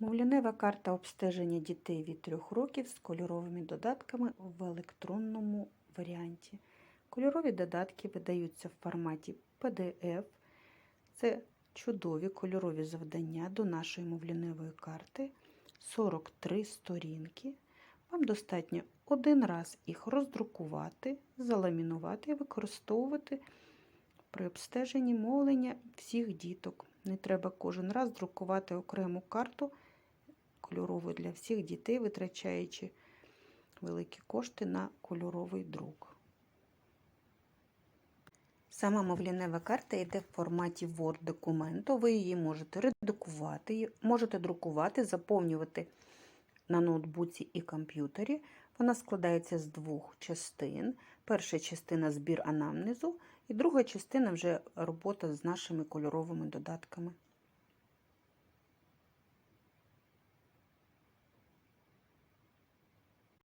Мовлянева карта обстеження дітей від 3 років з кольоровими додатками в електронному варіанті. Кольорові додатки видаються в форматі PDF. Це чудові кольорові завдання до нашої мовляневої карти. 43 сторінки. Вам достатньо один раз їх роздрукувати, заламінувати і використовувати при обстеженні мовлення всіх діток. Не треба кожен раз друкувати окрему карту кольорову для всіх дітей, витрачаючи великі кошти на кольоровий друк. Сама мовлянева карта йде в форматі Word документу. Ви її можете редукувати, можете друкувати, заповнювати на ноутбуці і комп'ютері. Вона складається з двох частин. Перша частина збір анамнезу, і друга частина вже робота з нашими кольоровими додатками.